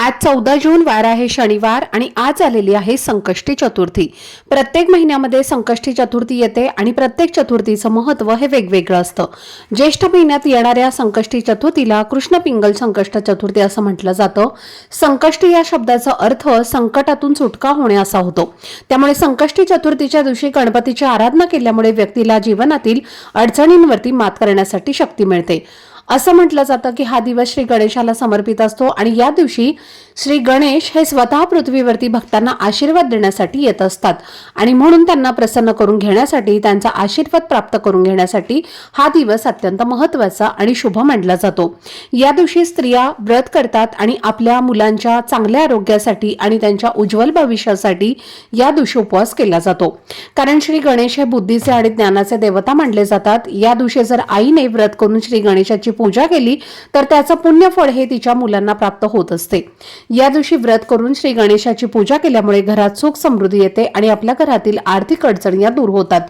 आज चौदा जून वार आहे शनिवार आणि आज आलेली आहे संकष्टी चतुर्थी. प्रत्येक महिन्यामध्ये संकष्टी चतुर्थी येते आणि प्रत्येक चतुर्थीचं महत्त्व हे वेगवेगळं असतं. ज्येष्ठ महिन्यात येणाऱ्या संकष्टी चतुर्थीला कृष्ण पिंगल संकष्ट चतुर्थी असं म्हटलं जातं. संकष्टी या शब्दाचा अर्थ संकटातून सुटका होणे असा होतो. त्यामुळे संकष्टी चतुर्थीच्या दिवशी गणपतीची आराधना केल्यामुळे व्यक्तीला जीवनातील अडचणींवरती मात करण्यासाठी शक्ती मिळते. असं म्हटलं जातं की हा दिवस श्री गणेशाला समर्पित असतो आणि या दिवशी श्री गणेश हे स्वतः पृथ्वीवरती भक्तांना आशीर्वाद देण्यासाठी येत असतात. आणि म्हणून त्यांना प्रसन्न करून घेण्यासाठी त्यांचा आशीर्वाद प्राप्त करून घेण्यासाठी हा दिवस अत्यंत महत्त्वाचा आणि शुभ मानला जातो. या दिवशी स्त्रिया व्रत करतात आणि आपल्या मुलांच्या चांगल्या आरोग्यासाठी आणि त्यांच्या उज्ज्वल भविष्यासाठी या दिवशी उपवास केला जातो. कारण श्री गणेश हे बुद्धीचे आणि ज्ञानाचे देवता मानले जातात. या दिवशी जर आईने व्रत करून श्री गणेशाची पूजा केली तर त्याचं पुण्यफळ हे तिच्या मुलांना प्राप्त होत असते. या दिवशी व्रत करून श्री गणेशाची पूजा केल्यामुळे घरात सुख समृद्धी येते आणि आपल्या घरातील आर्थिक अडचणी या दूर होतात.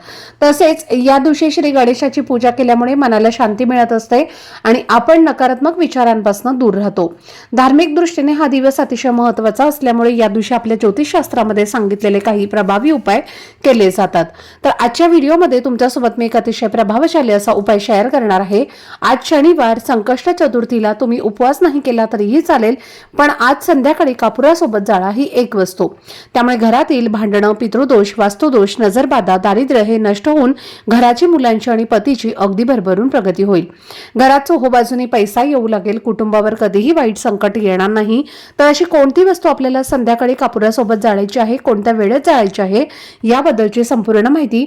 तसेच या दिवशी श्री गणेशाची पूजा केल्यामुळे मनाला शांती मिळत असते आणि आपण नकारात्मक विचारांपासून दूर राहतो. धार्मिक दृष्टीने हा दिवस अतिशय महत्त्वाचा असल्यामुळे या दिवशी आपल्या ज्योतिषशास्त्रामध्ये सांगितलेले काही प्रभावी उपाय केले जातात. तर आजच्या व्हिडिओमध्ये तुमच्यासोबत मी एक अतिशय प्रभावशाली असा उपाय शेअर करणार आहे. आज शनिवार संकष्ट चतुर्थीला तुम्ही उपवास नाही केला तरीही चालेल पण आज संध्याकाळी कापुरासोबत जाळा ही एक वस्तू. त्यामुळे घरातील भांडणं पितृदोष वास्तुदोष नजरबाधा दारिद्र्य हे नष्ट होऊन घराची मुलांची आणि पतीची अगदी भरभरून प्रगती होईल. घरात चोहोबाजूनी पैसा येऊ लागेल कुटुंबावर कधीही वाईट संकट येणार नाही. तर अशी कोणती वस्तू आपल्याला संध्याकाळी कापुरासोबत जाळायची आहे कोणत्या वेळेत जाळायची आहे याबद्दलची संपूर्ण माहिती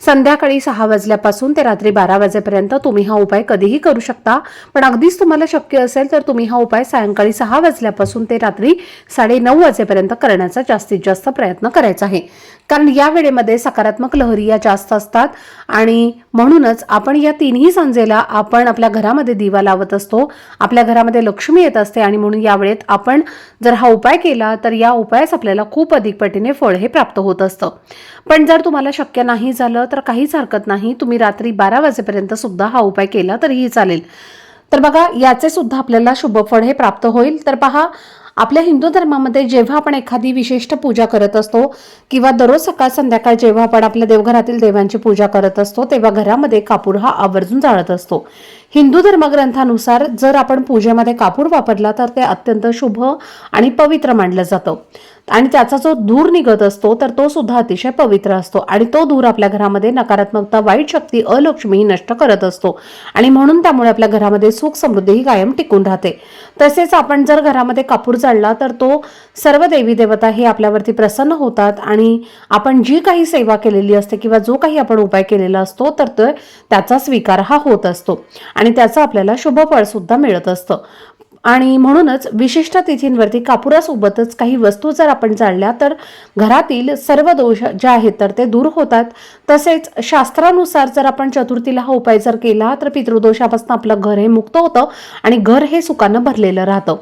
संध्याकाळी सहा वाजल्यापासून ते रात्री बारा वाजेपर्यंत तुम्ही हा उपाय कधीही करू शकता. पण अगदीच तुम्हाला शक्य असेल तर तुम्ही हा उपाय सायंकाळी सहा वाजल्यापासून ते रात्री साडे नऊ वाजेपर्यंत करण्याचा जास्तीत जास्त प्रयत्न करायचा आहे. कारण या वेळेमध्ये सकारात्मक लहरी या जास्त असतात आणि म्हणूनच आपण या तिन्ही संजेला आपण आपल्या घरामध्ये दिवा लावत असतो आपल्या घरामध्ये लक्ष्मी येत असते आणि म्हणून या वेळेत आपण जर हा उपाय केला तर या उपायास आपल्याला खूप अधिक पटीने फळ हे प्राप्त होत असतं. पण जर तुम्हाला शक्य नाही झालं तर काहीच हरकत नाही. तुम्ही रात्री बारा वाजेपर्यंत सुद्धा हा उपाय केला तरीही चालेल. तर बघा याचे सुद्धा आपल्याला शुभफळ हे प्राप्त होईल. तर पहा आपल्या हिंदू धर्मामध्ये जेव्हा आपण एखादी विशिष्ट पूजा करत असतो किंवा दररोज सकाळ संध्याकाळ जेव्हा आपण आपल्या देवघरातील देवांची पूजा करत असतो तेव्हा घरामध्ये कापूर हा आवर्जून जाळत असतो. हिंदू धर्मग्रंथानुसार जर आपण पूजेमध्ये कापूर वापरला तर ते अत्यंत शुभ आणि पवित्र मानलं जातं. आणि त्याचा जो धूर निघत असतो तर तो सुद्धा अतिशय पवित्र असतो आणि तो धूर आपल्या घरामध्ये नकारात्मकता वाईट शक्ती अलक्ष्मी नष्ट करत असतो. आणि म्हणून त्यामुळे आपल्या घरामध्ये सुख समृद्धी ही कायम टिकून राहते. तसेच आपण जर घरामध्ये कापूर जाळला तर तो सर्व देवी देवता हे आपल्यावरती प्रसन्न होतात आणि आपण जी काही सेवा केलेली असते किंवा जो काही आपण उपाय केलेला असतो तर तो त्याचा स्वीकार हा होत असतो. आणि त्याचं आपल्याला शुभ फळ सुद्धा मिळत असतं. आणि म्हणूनच विशिष्ट तिथींवरती कापुरासोबतच काही वस्तू जर आपण जाळल्या तर घरातील सर्व दोष जे आहेत तर ते दूर होतात. तसेच शास्त्रानुसार जर आपण चतुर्थीला हा उपाय जर केला तर पितृदोषापासून आपलं घर हे मुक्त होतं आणि घर हे सुखानं भरलेलं राहतं.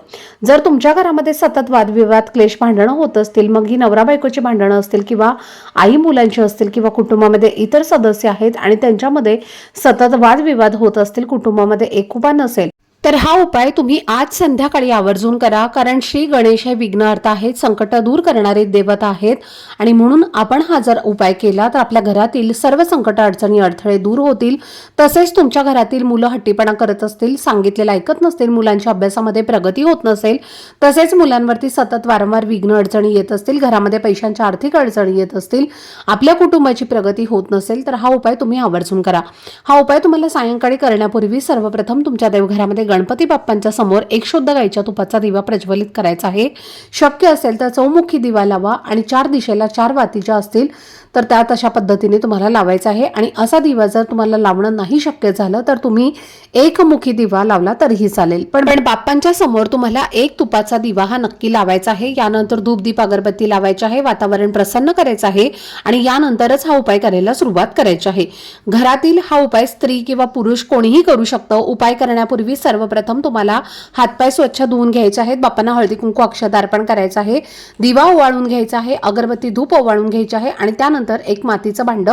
जर तुमच्या घरामध्ये सतत वादविवाद क्लेश भांडणं होत असतील मग ही नवरा बायकोची भांडणं असतील किंवा आई मुलांची असतील किंवा कुटुंबामध्ये इतर सदस्य आहेत आणि त्यांच्यामध्ये सतत वादविवाद होत असतील कुटुंबामध्ये एकोपा नसेल तर हा उपाय तुम्ही आज संध्याकाळी आवर्जून करा कारण श्री गणेश हे विघ्नहर्ता आहेत संकट दूर करणारे देवता आहेत आणि म्हणून आपण हा जर उपाय केला तर आपल्या घरातील सर्व संकट अडचणी अडथळे दूर होतील. तसेच तुमच्या घरातील मुलं हट्टीपणा करत असतील सांगितलेलं ऐकत नसतील मुलांच्या अभ्यासामध्ये प्रगती होत नसेल तसेच मुलांवरती सतत वारंवार विघ्न अडचणी येत असतील घरामध्ये पैशांच्या आर्थिक अडचणी येत असतील आपल्या कुटुंबाची प्रगती होत नसेल तर हा उपाय तुम्ही आवर्जून करा. हा उपाय तुम्हाला सायंकाळी करण्यापूर्वी सर्वप्रथम तुमच्या देवघरामध्ये गणपती बाप्पांच्या समोर एक शुद्ध गाईच्या तुपाचा दिवा प्रज्वलित करायचा आहे. शक्य असेल तर चौमुखी दिवा लावा आणि चार दिशेला चार वाती ज्या असतील तर त्या तशा पद्धतीने तुम्हाला लावायचा आहे. आणि असा दिवा जर तुम्हाला लावणं नाही शक्य झालं तर तुम्ही एकमुखी दिवा लावला तरीही चालेल. पण पण बाप्पांच्या समोर तुम्हाला एक तुपाचा दिवा हा नक्की लावायचा आहे. यानंतर धूप दीप अगरबत्ती लावायची आहे. वातावरण प्रसन्न करायचं आहे. आणि यानंतरच हा उपाय करायला सुरुवात करायची आहे. घरातील हा उपाय स्त्री किंवा पुरुष कोणीही करू शकतं. उपाय करण्यापूर्वी सर्व सर्वप्रथम तुम्हाला हातपाय स्वच्छ धुवून घ्यायचे आहेत. बापांना हळदी कुंकू अक्षत अर्पण करायचं आहे. दिवा ओवाळून घ्यायचा आहे. अगरबत्ती धूप ओवाळून घ्यायची आहे. आणि त्यानंतर एक मातीचं भांड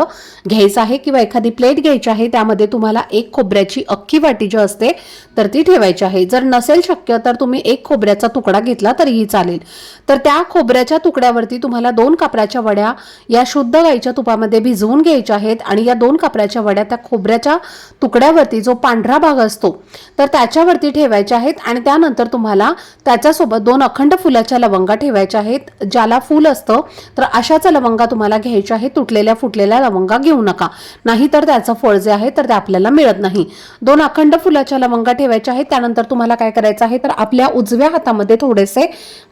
घ्यायचं आहे किंवा एखादी प्लेट घ्यायची आहे. त्यामध्ये तुम्हाला एक खोबऱ्याची अख्खी वाटी जी असते तर ती ठेवायची आहे. जर नसेल शक्य तर तुम्ही एक खोबऱ्याचा तुकडा घेतला तरीही चालेल. तर त्या खोबऱ्याच्या तुकड्यावरती तुम्हाला दोन कापराच्या वड्या या शुद्ध गाईच्या तुपामध्ये भिजवून घ्यायच्या आहेत. आणि या दोन कापराच्या वड्या त्या खोबऱ्याच्या तुकड्यावरती जो पांढरा भाग असतो तर त्याच्या त्याच्यावरती ठेवायच्या आहेत आणि त्यानंतर तुम्हाला त्याच्यासोबत दोन अखंड फुलाच्या लवंगा ठेवायच्या आहेत. ज्याला फूल असतं तर अशाच लवंगा तुम्हाला घ्यायच्या आहेत. तुटलेल्या फुटलेल्या लवंगा घेऊ नका. नाहीतर त्याचं फळ जे आहे तर ते आपल्याला मिळत नाही. दोन अखंड फुलाच्या लवंगा ठेवायच्या आहेत. त्यानंतर तुम्हाला काय करायचं आहे तर आपल्या उजव्या हातामध्ये थोडेसे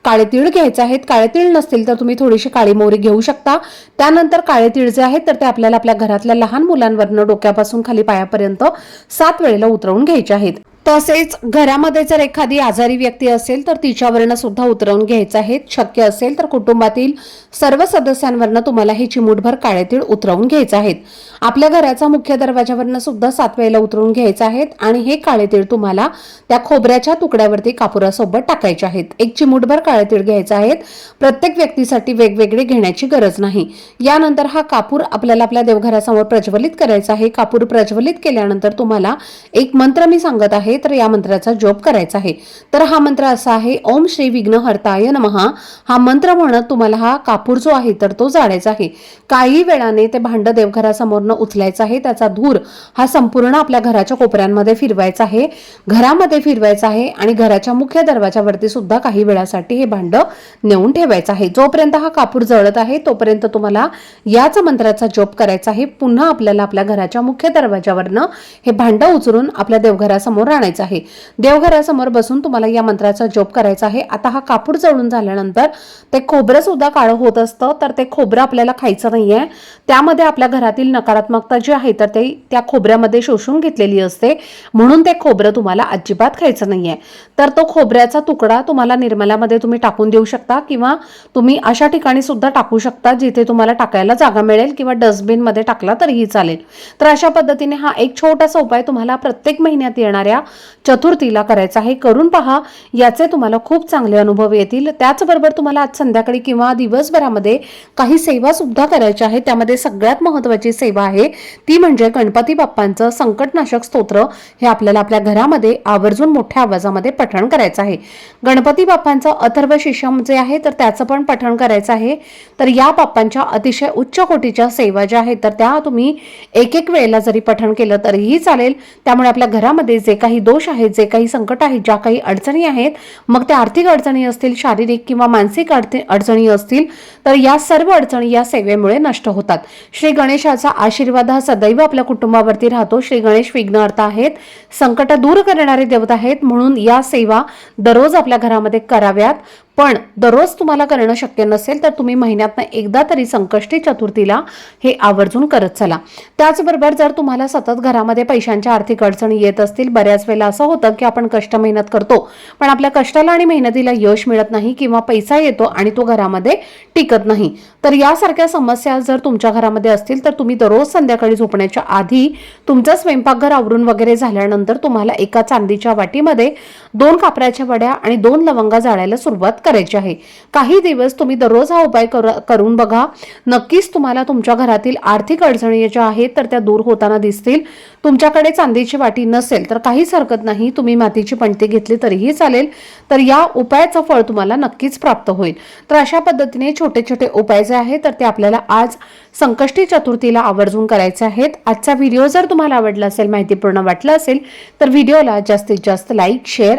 काळे तीळ घ्यायचे आहेत. काळे तीळ नसतील तर तुम्ही थोडीशी काळी मोहरी घेऊ शकता. त्यानंतर काळे तीळ जे आहेत तर ते आपल्याला आपल्या घरातल्या लहान मुलांवरनं डोक्यापासून खाली पायापर्यंत सात वेळेला उतरवून घ्यायचे आहेत. तसेच घरामध्ये जर एखादी आजारी व्यक्ती असेल तर तिच्यावरनं सुद्धा उतरवून घ्यायचं आहे. शक्य असेल तर कुटुंबातील सर्व सदस्यांवरनं तुम्हाला हे चिमूटभर काळे तीळ उतरवून घ्यायचे आहेत आपल्या घराचा मुख्य दरवाजावरनं सुद्धा सात वेळेला उतरवून घ्यायचे आहेत आणि हे काळे तीळ तुम्हाला त्या खोबऱ्याच्या तुकड्यावरती कापुरासोबत टाकायचे आहेत एक चिमूटभर काळे तीळ घ्यायचे आहेत प्रत्येक व्यक्तीसाठी वेगवेगळे घेण्याची गरज नाही. यानंतर हा कापूर आपल्याला आपल्या देवघरासमोर प्रज्वलित करायचा आहे. कापूर प्रज्वलित केल्यानंतर तुम्हाला एक मंत्र मी सांगत आहे. तर या मंत्राचा जप करायचा आहे. तर हा मंत्र असा आहे ओम श्री विघ्नहर्ताय नमहा हा मंत्र म्हणत तुम्हाला हा कापूर जो आहे तर तो जाळायचा आहे. काही वेळाने ते भांड देवघरासमोरनं उचलायचं आहे त्याचा धूर हा संपूर्ण आपल्या घराच्या कोपऱ्यांमध्ये फिरवायचा आहे. घरामध्ये फिरवायचा आहे आणि घराच्या मुख्य दरवाजावरती सुद्धा काही वेळासाठी हे भांड नेऊन ठेवायचं आहे. जोपर्यंत हा कापूर जळत आहे तोपर्यंत तुम्हाला याच मंत्राचा जप करायचा आहे. पुन्हा आपल्याला आपल्या घराच्या मुख्य दरवाजावरनं हे भांड उचलून आपल्या देवघरासमोर आणायचं आहे. देवघरासमोर बसून तुम्हाला या मंत्राचा जप करायचा आहे. आता हा कापूर जळून झाल्यानंतर ते खोबरं सुद्धा काळं होत असतं तर ते खोबरं आपल्याला खायचं नाहीये. त्यामध्ये आपल्या घरातील नकारात्मकता जी आहे तर ते त्या खोबऱ्यामध्ये शोषून घेतलेली असते. म्हणून ते खोबरं तुम्हाला अजिबात खायचं नाहीये. तर तो खोबऱ्याचा तुकडा तुम्हाला निर्मलामध्ये तुम्ही टाकून देऊ शकता किंवा तुम्ही अशा ठिकाणी सुद्धा टाकू शकता जिथे तुम्हाला टाकायला जागा मिळेल किंवा डस्टबिनमध्ये टाकला तरीही चालेल. तर अशा पद्धतीने हा एक छोटासा उपाय तुम्हाला प्रत्येक महिन्यात येणाऱ्या चतुर्थीला करायचं आहे. करून पहा याचे तुम्हाला खूप चांगले अनुभव येतील. त्याचबरोबर तुम्हाला आज संध्याकाळी किंवा दिवसभरामध्ये काही सेवा सुद्धा करायच्या आहेत. त्यामध्ये सगळ्यात महत्वाची सेवा आहे ती म्हणजे गणपती बाप्पांचं संकटनाशक स्तोत्र हे आपल्याला आपल्या घरामध्ये आवर्जून मोठ्या आवाजामध्ये पठण करायचं आहे. गणपती बाप्पांचं अथर्व शिष्यम जे आहे तर त्याचं पण पठण करायचं आहे. तर या बाप्पांच्या अतिशय उच्च कोटीच्या सेवा ज्या आहेत तर त्या तुम्ही एक एक वेळेला जरी पठण केलं तरीही चालेल. त्यामुळे आपल्या घरामध्ये जे काही दोष आहेत जे काही संकट आहेत ज्या काही अडचणी आहेत मग त्या आर्थिक अडचणी असतील शारीरिक किंवा मानसिक अडचणी असतील तर या सर्व अडचणी या सेवेमुळे नष्ट होतात. श्री गणेशाचा आशीर्वाद हा सदैव आपल्या कुटुंबावरती राहतो. श्री गणेश विघ्नहर्ता आहेत संकट दूर करणारे देवता आहेत म्हणून या सेवा दररोज आपल्या घरामध्ये कराव्यात. पण दररोज तुम्हाला करणं शक्य नसेल तर तुम्ही महिन्यातनं एकदा तरी संकष्टी चतुर्थीला हे आवर्जून करत चला. त्याचबरोबर जर तुम्हाला सतत घरामध्ये पैशांच्या आर्थिक अडचणी येत असतील बऱ्याच वेळेला असं होतं की आपण कष्ट मेहनत करतो पण आपल्या कष्टाला आणि मेहनतीला यश मिळत नाही किंवा पैसा येतो आणि तो घरामध्ये टिकत नाही. तर यासारख्या समस्या जर तुमच्या घरामध्ये असतील तर तुम्ही दररोज संध्याकाळी झोपण्याच्या आधी तुमचं स्वयंपाकघर आवरून वगैरे झाल्यानंतर तुम्हाला एका चांदीच्या वाटीमध्ये दोन कापराच्या वड्या आणि दोन लवंगा जाळायला सुरुवात करायची आहे. काही दिवस तुम्ही दररोज हा उपाय कर- करून बघा. नक्कीच तुम्हाला तुमच्या घरातील आर्थिक अडचणी ज्या आहेत तर त्या दूर होताना दिसतील. तुमच्याकडे चांदीची वाटी नसेल तर काहीच हरकत नाही. तुम्ही मातीची पणती घेतली तरीही चालेल. तर या उपायाचं फळ तुम्हाला नक्कीच प्राप्त होईल. तर अशा पद्धतीने छोटे छोटे उपाय जे आहेत तर ते आपल्याला आज संकष्टी चतुर्थीला आवर्जून करायचे आहेत. आजचा व्हिडिओ जर तुम्हाला आवडला असेल माहितीपूर्ण वाटला असेल तर व्हिडिओला जास्तीत जास्त लाईक शेअर